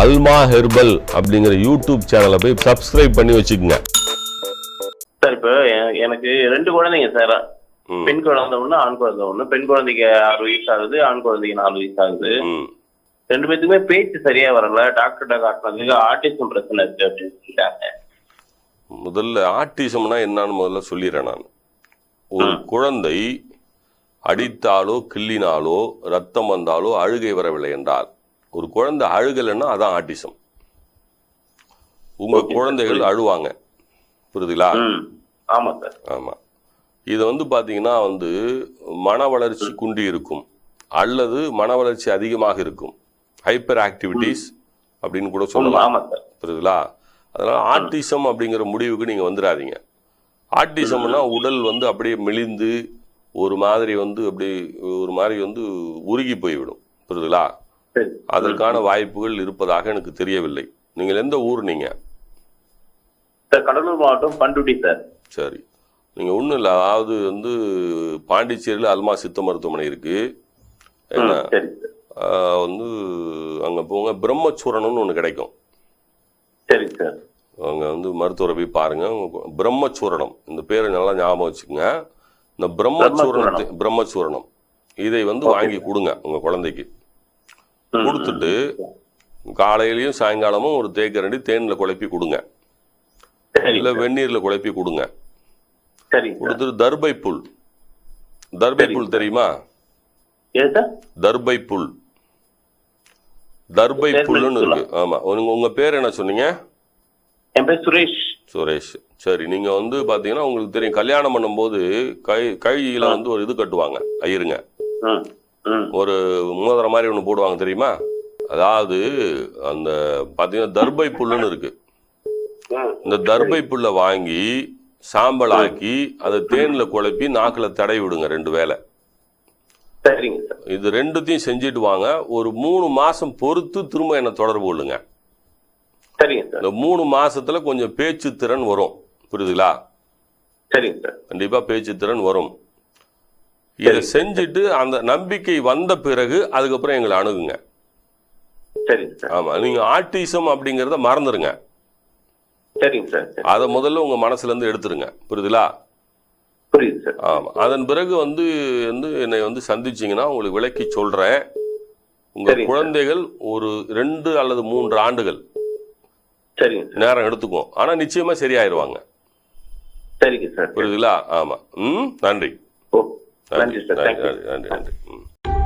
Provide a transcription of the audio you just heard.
அல்மா herbal அப்படிங்கிற YouTube சேனலை போய் சப்ஸ்கிரைப் பண்ணி வச்சுக்கோங்க. சார் இப்போ எனக்கு ரெண்டு குழந்தைங்க சார். பெண் குழந்தை ஒன்று ஆண் குழந்தை ஒன்று பெண் குழந்தைக்கு ஆறு வயசு ஆகுது ஆண் குழந்தைக்கு நாலு வயசு ஆகுது. ரெண்டு பேத்துக்குமே பேச்சு சரியா வரல. டாக்டர்கிட்ட காட்டினதுக்கு ஆட்டிசம் பிரச்சனை இருக்கு அப்படின்னு சொல்லிட்டாங்க. முதல்ல ஆட்டிசம்னா என்னன்னு முதல்ல சொல்லிடுறேன் நான். ஒரு. குழந்தை அடித்தாலோ கிள்ளினாலோ ரத்தம் வந்தாலோ அழுகை வரவில்லை என்றால் ஒரு குழந்தை அழுகலைன்னா அதான் ஆட்டிசம். உங்க குழந்தைகள். அழுவாங்க. புரியுதுங்களா? ஆமா ஆமா. இது வந்து பாத்தீங்கன்னா வந்து மன வளர்ச்சி குன்றி இருக்கும். அல்லது மன வளர்ச்சி அதிகமாக இருக்கும். ஹைப்பர் ஆக்டிவிட்டிஸ் அப்படின்னு கூட சொல்லலாம். புரியுதுங்களா? அதனால ஆட்டிசம் அப்படிங்கிற முடிவுக்கு நீங்க வந்துடாதீங்க ஆட்டிசம்னா உடல் வந்து அப்படியே மெலிந்து ஒரு மாதிரி வந்து அப்படி ஒரு மாதிரி வந்து உருகி போய்விடும். புரியுதுங்களா? அதற்கான வாய்ப்புகள் இருப்பதாக எனக்கு தெரியவில்லை. நீங்கள் எந்த ஊர் நீங்க? கடலூர் மாவட்டம் பண்டுட்டி சார். சரி. நீங்க ஒண்ணும் இல்லை அதாவது வந்து பாண்டிச்சேரியில் அல்மா சித்த மருத்துவமனை இருக்கு. என்ன? வந்து அங்க போங்க பிரம்மச்சூரணம்னு ஒன்று கிடைக்கும். சரி சார். அங்கே வந்து மருத்துவரை போய் பாருங்க. பிரம்மச்சூரணம் இந்த பேரை நல்லா ஞாபகம் வச்சுக்கோங்க. இந்த பிரம்மச்சூரணத்தை பிரம்மச்சூரணம். இதை வந்து. வாங்கி கொடுங்க உங்க குழந்தைக்கு. கொடுத்துட்டு காலையிலயும் சாயங்காலமும் ஒரு தேக்கரண்டி தேன்ல குழப்பி கொடுங்க. இல்ல. வெந்நீர்ல குழப்பி கொடுங்க. கொடுத்துட்டு தர்பை புல். தர்பை புல். தெரியுமா? தர்பை புல். தர்பை புல்லுன்னு புல்லா? இருக்கு ஆமா. உங்க உங்க பேர் என்ன சொன்னீங்க? என் பேர் சுரேஷ். சுரேஷ். சரி நீங்க வந்து பாத்தீங்கன்னா உங்களுக்கு தெரியும் கல்யாணம் பண்ணும்போது கை கையில வந்து ஒரு இது கட்டுவாங்க ஐயருங்க. ஒரு மோதிரம் மாதிரி ஒன்று போடுவாங்க தெரியுமா? அதாவது அந்த பாத்தீங்கன்னா தர்பை புல்லுன்னு இருக்கு. இந்த தர்பை புல்லை வாங்கி சாம்பல் ஆக்கி அதை தேன்ல குழப்பி நாக்குல தடவி விடுங்க ரெண்டு சார். இது ரெண்டுத்தையும் செஞ்சுட்டு வாங்க. ஒரு மூணு மாசம் பொறுத்து திரும்ப என்ன தொடர்பு கொள்ளுங்க. இந்த மூணு மாசத்துல கொஞ்சம் பேச்சு திறன் வரும். புரியுதுங்களா? கண்டிப்பா பேச்சு திறன் வரும். இதை. செஞ்சுட்டு அந்த நம்பிக்கை வந்த பிறகு அதுக்கப்புறம் எங்களை அணுகுங்க. ஆமா நீங்க ஆட்டிசம் அப்படிங்கறத மறந்துருங்க. அதை முதல்ல உங்க மனசுல இருந்து எடுத்துருங்க. புரியுதுங்களா புரியுது சார். ஆமா. அதன் பிறகு வந்து வந்து என்னை வந்து சந்திச்சீங்கன்னா உங்களுக்கு விளக்கி சொல்றேன். உங்க. குழந்தைகள் ஒரு ரெண்டு அல்லது மூன்று ஆண்டுகள். நேரம் எடுத்துக்கும் ஆனா நிச்சயமா சரியாயிருவாங்க. புரியுதுங்களா ஆமா. ம்? நன்றி. Thank you.